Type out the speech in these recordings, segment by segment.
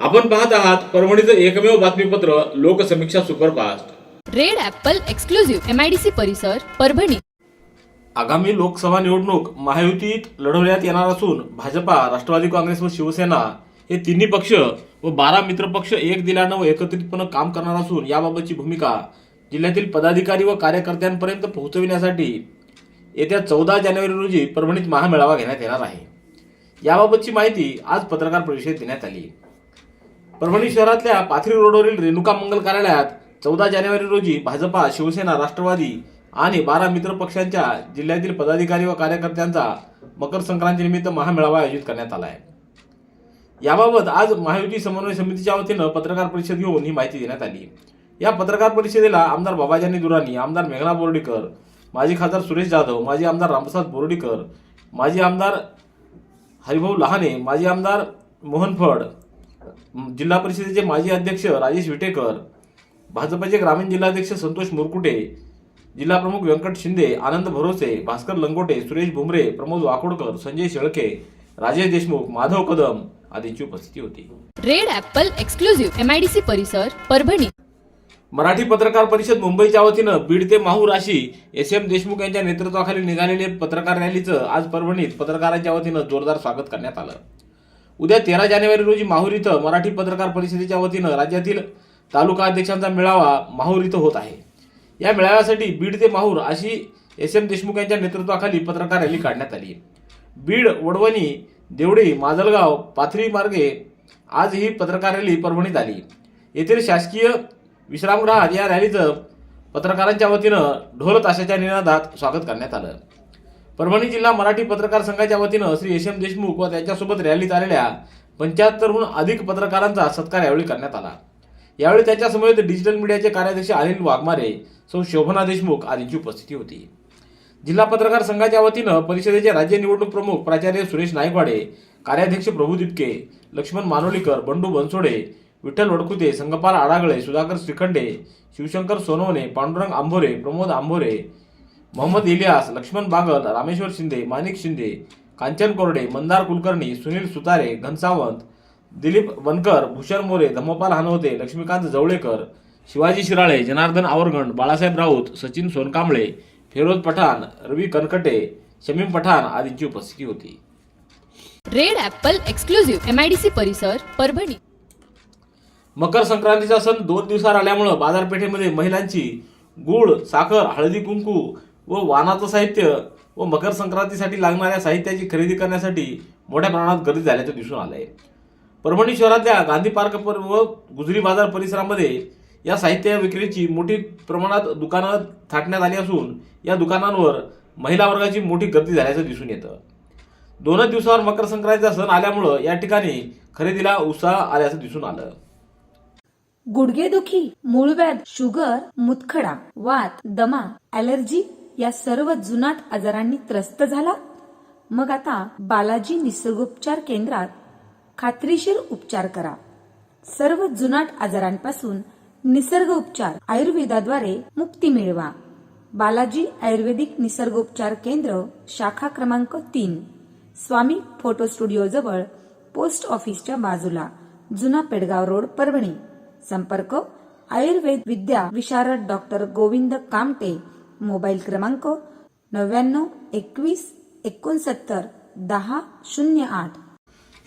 आपण पाहत आहात परभणीचं एकमेव बातमीपत्र Loksamiksha superfast. Red apple exclusive MIDC परिसर परभणी. आगामी लोकसभा निवडणूक महायुतीत लढवण्यात येणार असून भाजपा राष्ट्रवादी काँग्रेस व शिवसेना हे तिन्ही पक्ष व बारा मित्र पक्ष एक दिलानं व एकत्रितपणे काम करणार असून याबाबतची भूमिका जिल्ह्यातील पदाधिकारी व कार्यकर्त्यांपर्यंत पोहोचविण्यासाठी येत्या चौदा जानेवारी रोजी परभणीत महामेळावा घेण्यात येणार आहे. याबाबतची माहिती आज पत्रकार परिषदेत देण्यात आली. परभणी शहरातल्या पाथरी रोडवरील रेणुका मंगल कार्यालयात चौदा जानेवारी रोजी भाजपा शिवसेना राष्ट्रवादी आणि बारा मित्र पक्षांच्या जिल्ह्यातील पदाधिकारी व कार्यकर्त्यांचा मकर संक्रांतीनिमित्त महामेळावा आयोजित करण्यात आला आहे. याबाबत आज महायुती समन्वय समितीच्या वतीनं पत्रकार परिषद घेऊन ही माहिती देण्यात आली. या पत्रकार परिषदेला आमदार बाबाजानी दुरानी आमदार मेघना बोर्डीकर माजी खासदार सुरेश जाधव माजी आमदार रामप्रसाद बोर्डीकर माजी आमदार हरिभाऊ लहाने माजी आमदार मोहन फड जिल्हा परिषदेचे माजी अध्यक्ष राजेश विटेकर भाजपचे ग्रामीण जिल्हाध्यक्ष संतोष मुरकुटे जिल्हा प्रमुख व्यंकट शिंदे आनंद भरोसे भास्कर लंगोटे सुरेश भुमरे प्रमोद वाकोडकर संजय शेळके राजेश देशमुख माधव कदम आदींची उपस्थिती होती. रेड ॲपल एक्सक्लुझिव्ह एमआयडीसी परिसर परभणी. मराठी पत्रकार परिषद मुंबईच्या वतीनं बीड ते माहूर अशी एस एम देशमुख यांच्या नेतृत्वाखाली निघालेले पत्रकार रॅलीचं आज परभणीत पत्रकारांच्या वतीनं जोरदार स्वागत करण्यात आलं. उद्या तेरा जानेवारी रोजी माहूर इथं मराठी पत्रकार परिषदेच्या वतीनं राज्यातील तालुका अध्यक्षांचा मेळावा माहूर इथं होत आहे. या मेळाव्यासाठी बीड ते माहूर अशी एस एम देशमुख यांच्या नेतृत्वाखाली पत्रकार रॅली काढण्यात आली बीड वडवणी देवडी माजलगाव पाथरी मार्गे आज ही पत्रकार रॅली परभणीत आली येथील शासकीय विश्रामगृहात या रॅलीचं पत्रकारांच्या वतीनं ढोल ताशाच्या निनादात स्वागत करण्यात आलं. परभणी जिल्हा मराठी पत्रकार संघाच्या वतीनं श्री एस एम देशमुख व त्यांच्यासोबत रॅलीत आलेल्या पंच्याहत्तरहून अधिक पत्रकारांचा सत्कार यावेळी करण्यात आला. यावेळी त्यांच्यासमवेत डिजिटल मीडियाचे कार्याध्यक्ष अनिल वाघमारे सौ शोभना देशमुख आदींची उपस्थिती होती. जिल्हा पत्रकार संघाच्या वतीनं परिषदेचे राज्य निवडणूक प्रमुख प्राचार्य सुरेश नायकवाडे कार्याध्यक्ष प्रभू दिपके लक्ष्मण मानोलीकर बंडू बनसोडे विठ्ठल वडकुते संगपाल आडागळे सुधाकर श्रीखंडे शिवशंकर सोनवणे पांडुरंग आंभोरे प्रमोद आंभोरे मोहम्मद इलियास लक्ष्मण बागल रामेश्वर शिंदे माणिक शिंदे कांचन कोरडे मंदार कुलकर्णी सुनील सुतारे घनसावंत दिलीप वनकर भूषण मोरे धम्मपाल हानवते लक्ष्मीकांत जवळेकर शिवाजी शिराळे जनार्दन आवरगण बाळासाहेब राऊत सचिन सोनकांबळे फिरोज पठाण रवी कनकटे शमीम पठाण आदींची उपस्थिती होती. रेड ॲपल एक्सक्लुझिव्ह एमआयडीसी परिसर परभणी. मकर संक्रांतीचा सण दोन दिवसावर आल्यामुळं बाजारपेठेमध्ये महिलांची गूळ साखर हळदी कुंकू व वानाचं साहित्य व मकर संक्रांतीसाठी लागणाऱ्या साहित्याची खरेदी करण्यासाठी मोठ्या प्रमाणात गर्दी झाल्याचं दिसून आलंय. परभणी शहरातल्या गांधी पार्क पर- व गुजरी बाजार परिसरामध्ये या साहित्य विक्रीची मोठी प्रमाणात दुकानं थाटण्यात आली असून या दुकानांवर महिला वर्गाची मोठी गर्दी झाल्याचं दिसून येतं. दोनच दिवसावर मकर संक्रांतीचा सण आल्यामुळं या ठिकाणी खरेदीला उत्साह आल्याचं दिसून आलं. गुडघेदुखी मूळव्याध शुगर मुतखडा वात दमा ॲलर्जी या सर्व जुनाट आजारांनी त्रस्त झाला. मग आता बालाजी निसर्गोपचार केंद्रात खात्रीशीर उपचार करा. सर्व जुनाट आजारांपासून निसर्ग उपचार आयुर्वेदाद्वारे मुक्ती मिळवा. बालाजी आयुर्वेदिक निसर्गोपचार केंद्र शाखा क्रमांक तीन. स्वामी फोटो स्टुडिओ जवळ पोस्ट ऑफिसच्या बाजूला जुना पेडगाव रोड परभणी. संपर्क आयुर्वेद विद्या विशारद डॉक्टर गोविंद कामटे मोबाईल क्रमांक नव्याण्णव एकवीस एकोणसत्तर दहा शून्य आठ.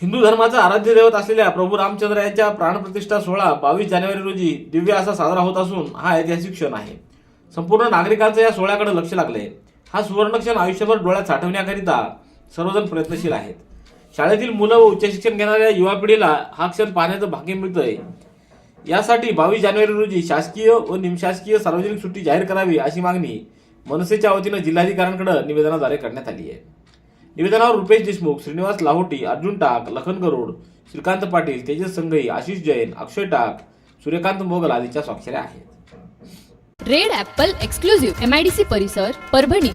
हिंदू धर्माचा आराध्य दैवत असलेल्या प्रभू रामचंद्र यांच्या प्राणप्रतिष्ठा सोहळा बावीस जानेवारी रोजी दिव्य असा साजरा होत असून हा ऐतिहासिक क्षण आहे. संपूर्ण नागरिकांचं या सोहळ्याकडे लक्ष लागले हा सुवर्ण क्षण आयुष्यभर डोळ्यात साठवण्याकरिता सर्वजण प्रयत्नशील आहेत. शाळेतील मुलं व उच्च शिक्षण घेणाऱ्या युवा पिढीला हा क्षण पाहण्याचं भाग्य मिळतंय. यासाठी बावीस जानेवारी रोजी शासकीय व निमशासकीय सार्वजनिक सुट्टी जाहीर करावी अशी मागणी मनसेच्या वतीनं जिल्हाधिकाऱ्यांकडे निवेदनाद्वारे करण्यात आली आहे. निवेदनावर रुपेश देशमुख श्रीनिवास लाहोटी अर्जुन टाक लखन गरुड श्रीकांत पाटील तेजस संघई आशिष जैन अक्षय टाक सूर्यकांत मोगल आदींच्या स्वाक्षऱ्या आहेत. Red apple exclusive M I D C परिसर परभणी.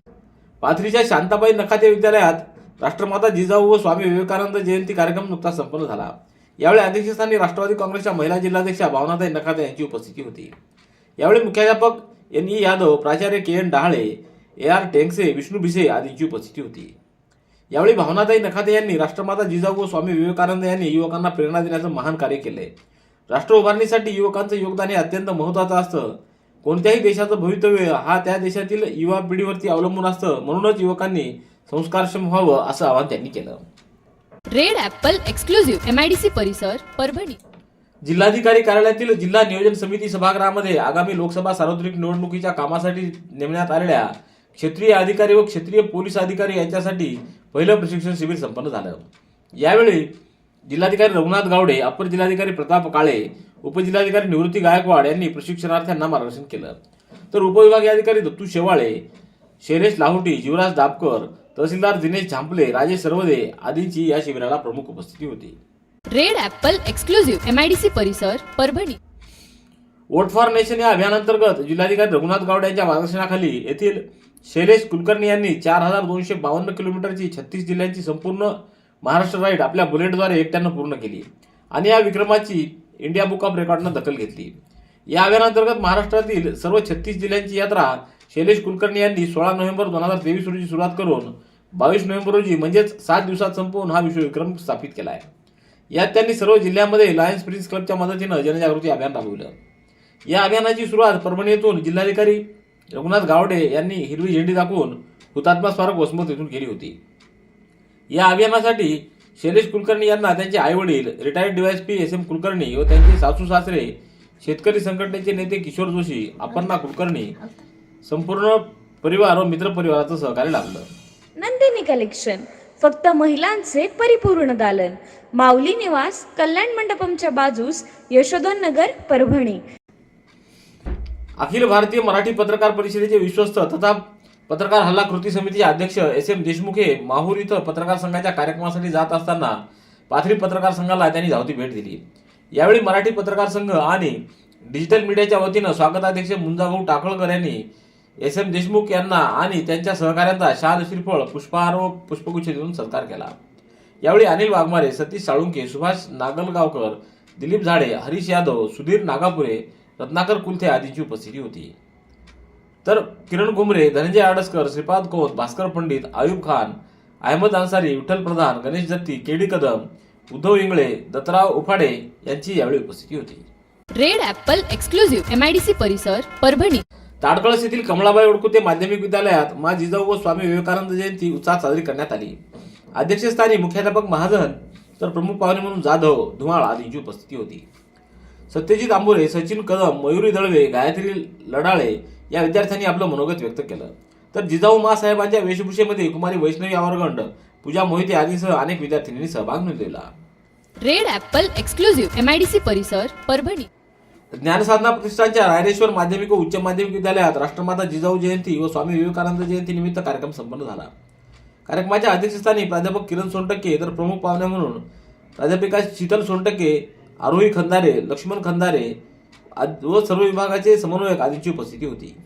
पाथरीच्या शांताबाई नखाते विद्यालयात राष्ट्रमाता जिजाऊ व स्वामी विवेकानंद जयंती कार्यक्रम नुकताच संपन्न झाला. यावेळी अध्यक्षस्थानी राष्ट्रवादी काँग्रेसच्या महिला जिल्हाध्यक्षा भावनाताई नखाते यांची उपस्थिती होती. यावेळी मुख्याध्यापक एन ई यादव प्राचार्य K N Dahale A R Tengse Vishnu Bhise आदींची उपस्थिती होती. यावेळी भावनाताई नखाते यांनी राष्ट्रमाता जिजाऊ व स्वामी विवेकानंद यांनी युवकांना प्रेरणा देण्याचं महान कार्य केलंय राष्ट्र उभारणीसाठी युवकांचं योगदान हे अत्यंत महत्वाचं असतं. कोणत्याही देशाचं भवितव्य हा त्या देशातील युवा पिढीवरती अवलंबून असतं. म्हणूनच युवकांनी संस्कारक्षम व्हावं असं आवाहन त्यांनी केलं. Red apple exclusive M I D C परिसर परभणी. जिल्हाधिकारी कार्यालयातील जिल्हा नियोजन समिती सभागृहामध्ये आगामी लोकसभा सार्वत्रिक निवडणुकीच्या कामासाठी नेमण्यात आलेल्या क्षेत्रीय अधिकारी व क्षेत्रीय पोलीस अधिकारी यांच्यासाठी पहिलं प्रशिक्षण शिबिर संपन्न झालं. यावेळी जिल्हाधिकारी रघुनाथ गावडे अपर जिल्हाधिकारी प्रताप काळे उपजिल्हाधिकारी निवृत्ती गायकवाड यांनी प्रशिक्षणार्थ्यांना मार्गदर्शन केलं. तर उपविभागीय अधिकारी दत्तू शेवाळे शैलेश लाहोटी जीवराज दापकर तहसीलदार दिनेश झांपले राजेश सर्वदे आदींची या शिबिराला प्रमुख उपस्थिती होती. Red apple exclusive M I D C परिसर परभणी. वोट फॉर नेशन या अभियानांतर्गत जिल्हाधिकारी रघुनाथ गावडे यांच्या मार्गदर्शनाखाली येथील शैलेश कुलकर्णी यांनी चार हजार दोनशे बावन्न किलोमीटरची छत्तीस जिल्ह्यांची संपूर्ण महाराष्ट्र राईड आपल्या बुलेटद्वारे एकट्यानं पूर्ण केली आणि या विक्रमाची इंडिया बुक ऑफ रेकॉर्डनं दखल घेतली. या अभियानांतर्गत महाराष्ट्रातील सर्व छत्तीस जिल्ह्यांची यात्रा शैलेश कुलकर्णी यांनी सोळा नोव्हेंबर दोन हजार तेवीस रोजी सुरुवात करून बावीस नोव्हेंबर रोजी म्हणजेच सात दिवसात संपवून हा विश्वविक्रम स्थापित केला आहे. यात त्यांनी सर्व जिल्ह्यांमध्ये लायन्स प्रिन्स क्लबच्या मदतीनं जनजागृती अभियान राबविलं. या अभियानाची सुरुवात परभणी येथून जिल्हाधिकारी रघुनाथ गावडे यांनी हिरवी झेंडी दाखवून हुतात्मा स्मारक वसमत येथून केली होती. या अभियानासाठी शैलेश कुलकर्णी यांना त्यांचे आईवडील retired DYSP S M Kulkarni व त्यांचे सासू सासरे शेतकरी संघटनेचे नेते किशोर जोशी अपर्णा कुलकर्णी संपूर्ण परिवार व मित्रपरिवाराचं सहकार्य लाभलं. कलेक्शन फक्त महिलांचे परिपूर्ण दालन. माऊली निवास कल्याण मंडपमच्या बाजूस यशोधन नगर परभणी. अखिल भारतीय मराठी पत्रकार परिषदेचे विश्वस्त तथा पत्रकार हल्ला कृती समितीचे अध्यक्ष एस एम देशमुख हे माहूर इथं पत्रकार संघाच्या कार्यक्रमासाठी जात असताना पाथरी पत्रकार संघाला त्यांनी धावती भेट दिली. यावेळी मराठी पत्रकार संघ आणि डिजिटल मीडियाच्या वतीनं स्वागताध्यक्ष मुंजाभाऊ टाकळकर यांनी एस एम देशमुख यांना आणि त्यांच्या सहकाऱ्यांचा शाल श्रीफळ पुष्पहार व पुष्पगुच्छ देऊन सत्कार केला. यावेळी अनिल वाघमारे सतीश साळुंके सुभाष नागलगावकर दिलीप झाडे हरीश यादव सुधीर नागापुरे रत्नाकर कुलथे आदींची उपस्थिती होती. तर किरण घुमरे धनंजय आडसकर श्रीपाद कोत भास्कर पंडित आयुब खान अहमद अन्सारी विठ्ठल प्रधान गणेश जत्ती केडी कदम उद्धव इंगळे दत्तराव उफाडे यांची यावेळी उपस्थिती होती. Red apple exclusive M I D C परिसर परभणी. ताडकळस येथील कमलाबाई ओडकुते माध्यमिक विद्यालयात मा जिजाऊ व स्वामी विवेकानंद जयंती उत्साहात साजरी करण्यात आली. अध्यक्षस्थानी मुख्याध्यापक महाजन तर प्रमुख पाहुणे म्हणून जाधव धुमाळ आदींची उपस्थिती होती. सत्यजित आंबोरे सचिन कदम मयुरी दळवे गायत्री लडाळे या विद्यार्थ्यांनी आपलं मनोगत व्यक्त केलं. तर जिजाऊ मासाहेबांच्या वेशभूषेमध्ये कुमारी वैष्णवी आवरगंड पूजा मोहिते आदीसह अनेक विद्यार्थ्यांनी सहभाग नोंदवला. Red apple exclusive M I D C परिसर परभणी ज्ञानसाधना प्रतिष्ठानच्या रायरेश्वर माध्यमिक व उच्च माध्यमिक विद्यालयात राष्ट्रमाता जिजाऊ जयंती व स्वामी विवेकानंद जयंती निमित्त कार्यक्रम संपन्न झाला. कार्यक्रमाच्या अध्यक्षस्थानी प्राध्यापक किरण सोनटक्के तर प्रमुख पाहुण्या म्हणून प्राध्यापिका शीतल सोनटक्के आरोही खंदारे लक्ष्मण खंदारे आद- व सर्व विभागाचे समन्वयक आदींची उपस्थिती होती.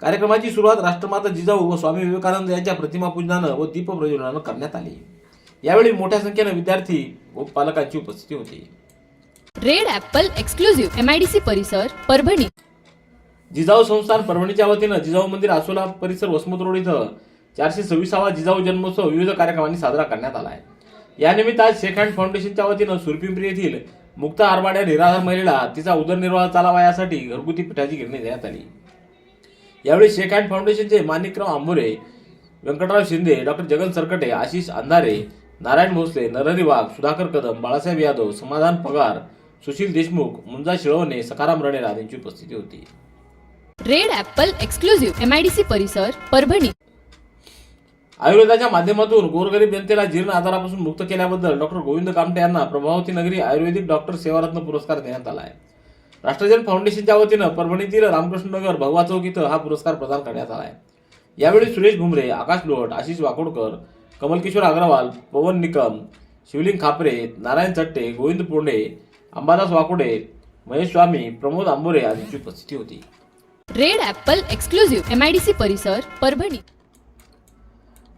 कार्यक्रमाची सुरुवात राष्ट्रमाता जिजाऊ व स्वामी विवेकानंद यांच्या प्रतिमा पूजनानं व दीपप्रज्वलनानं करण्यात आली. यावेळी मोठ्या संख्येनं विद्यार्थी व पालकांची उपस्थिती होती. Red apple exclusive M I D C परिसर परभणी. जिजाऊ संस्थान परभणीच्या वतीनं जिजाऊ मंदिर आसोला परिसर वसमत रोड इथं चारशे सव्वीसावा जिजाऊ जन्मोत्सव विविध कार्यक्रमांनी साजरा करण्यात आला आहे. यानिमित्त आज शेख हँड फाउंडेशनच्या वतीनं सुरपिंपरी येथील मुक्ता आरबाड्या निराधार महिलेला तिचा उदरनिर्वाह चालावा यासाठी घरगुती पिठाची गिरणी देण्यात आली. यावेळी शेख हँड फाउंडेशनचे मानिकराव आंबोरे व्यंकटराव शिंदे डॉक्टर जगन सरकटे आशिष अंधारे नारायण भोसले नरहरी वाघ सुधाकर कदम बाळासाहेब यादव समाधान पगार सुशील देशमुख मुंजा शिळवणे सखाराम रणेर आदींची उपस्थिती होती. Red apple exclusive M I D C परिसर परभणी. आयुर्वेदाच्या माध्यमातून गोरगरीब जनतेला जीर्ण आजारापासून मुक्त केल्याबद्दल डॉक्टर गोविंद कामटे यांना प्रभावती नगरी आयुर्वेदिक डॉक्टर सेवारत्न पुरस्कार देण्यात आला आहे. राष्ट्रजन फाउंडेशनच्या वतीनं परभणीतील रामकृष्ण नगर भगवा चौक इथं हा पुरस्कार प्रदान करण्यात आला आहे. यावेळी सुरेश भुमरे आकाश लोट आशिष वाकोडकर कमलकिशोर अग्रवाल पवन निकम शिवलिंग खापरे नारायण चट्टे गोविंद पोंडे अंबादास वाकोडे महेश स्वामी प्रमोद आंबोरे आदींची उपस्थिती होती. Red apple exclusive M I D C परिसर परभणी.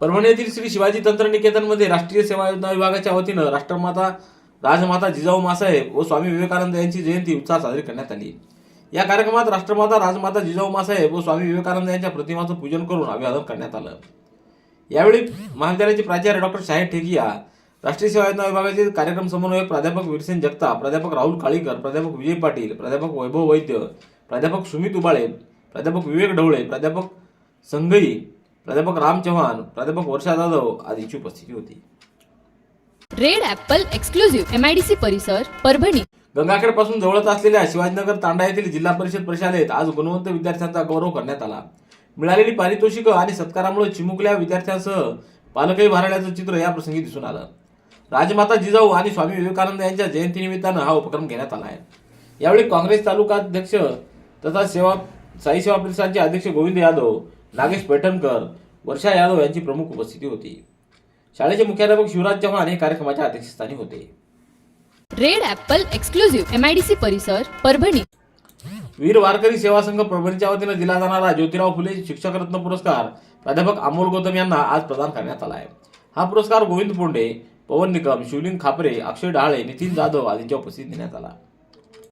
परभणी येथील श्री शिवाजी तंत्रनिकेतनमध्ये राष्ट्रीय सेवा योजना विभागाच्या वतीनं राष्ट्रमाता राजमाता जिजाऊ मासाहेब व स्वामी विवेकानंद यांची जयंती उत्साहात साजरी करण्यात आली. या कार्यक्रमात राष्ट्रमाता राजमाता जिजाऊ मासाहेब व स्वामी विवेकानंद यांच्या प्रतिमाचं पूजन करून अभिवादन करण्यात आलं. यावेळी महाविद्यालयाचे प्राचार्य डॉक्टर शाहीर ठेकिया राष्ट्रीय सेवा योजना विभागाचे कार्यक्रम समन्वयक प्राध्यापक वीरसेन जगताप प्राध्यापक राहुल काळीकर प्राध्यापक विजय पाटील प्राध्यापक वैभव वैद्य प्राध्यापक सुमित उबाळे प्राध्यापक विवेक ढवळे प्राध्यापक संगई प्राध्यापक राम चव्हाण प्राध्यापक वर्षा जाधव आदींची उपस्थिती होती. Red apple exclusive M I D C परिसर परभणी. गंगाखेडपासून जवळच असलेल्या शिवाजीनगर तांडा येथील जिल्हा परिषद प्रशालेत आज गुणवंत विद्यार्थ्यांचा गौरव करण्यात आला. मिळालेली पारितोषिकं आणि सत्कारामुळे चिमुकल्या विद्यार्थ्यांसह पालकही भराण्याचं चित्र या प्रसंगी दिसून आलं. राजमाता जिजाऊ आणि स्वामी विवेकानंद यांच्या जयंतीनिमित्तानं हा उपक्रम घेण्यात आला आहे. यावेळी काँग्रेस तालुका अध्यक्ष तथा सेवा साई सेवा प्रतिष्ठानचे अध्यक्ष गोविंद यादव नागेश पैठणकर वर्षा यादव यांची प्रमुख उपस्थिती होती. शाळेचे मुख्याध्यापक शिवराज चव्हाण हे कार्यक्रमाच्या अध्यक्षस्थानी होते. Red apple exclusive M I D C परिसर परभणी. वीर वारकरी सेवा संघ परभणीच्या वतीनं दिला जाणारा ज्योतिराव फुले शिक्षक रत्न पुरस्कार प्राध्यापक अमोल गौतम यांना आज प्रदान करण्यात आला आहे. हा पुरस्कार गोविंद पोंडे पवन निकम शिवलिंग खापरे अक्षय डहाळे नितीन जाधव आदींच्या उपस्थितीत देण्यात आला.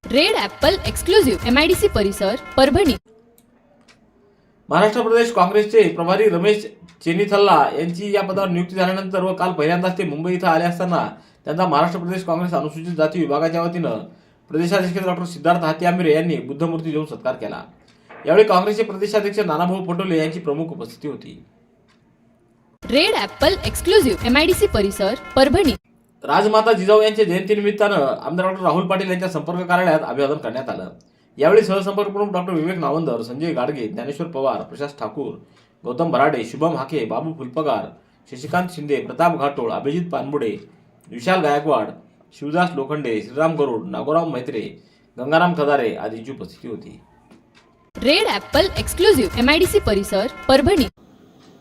Red apple exclusive M I D C परिसर परभणी. महाराष्ट्र प्रदेश काँग्रेसचे प्रभारी रमेश चेनिथल्ला यांची या पदावर नियुक्ती झाल्यानंतर व काल पहिल्यांदाच ते मुंबई इथं आले असताना त्यांचा महाराष्ट्र प्रदेश काँग्रेस अनुसूचित जाती विभागाच्या वतीनं प्रदेशाध्यक्ष डॉक्टर सिद्धार्थ हाती आंबेरे यांनी बुद्धमूर्ती देऊन सत्कार केला. यावेळी काँग्रेसचे प्रदेशाध्यक्ष नानाभाऊ पटोले यांची प्रमुख उपस्थिती होती. Red apple exclusive M I D C परिसर परभणी. राजमाता जिजाऊ यांच्या जयंतीनिमित्तानं आमदार डॉक्टर राहुल पाटील यांच्या संपर्क कार्यालयात अभिवादन करण्यात आलं. यावेळी सहसंपर्क प्रमुख डॉक्टर विवेक नावंदर संजय गाडगे ज्ञानेश्वर पवार प्रशांत ठाकूर गौतम बराडे शुभम हाके बाबू फुलपगार शशिकांत शिंदे प्रताप घाटोळ अभिजित पानबुडे विशाल गायकवाड शिवदास लोखंडे श्रीराम गरुड नागोराव मैत्रे गंगाराम खदारे आदींची उपस्थिती होती. Red apple exclusive M I D C परिसर परभणी.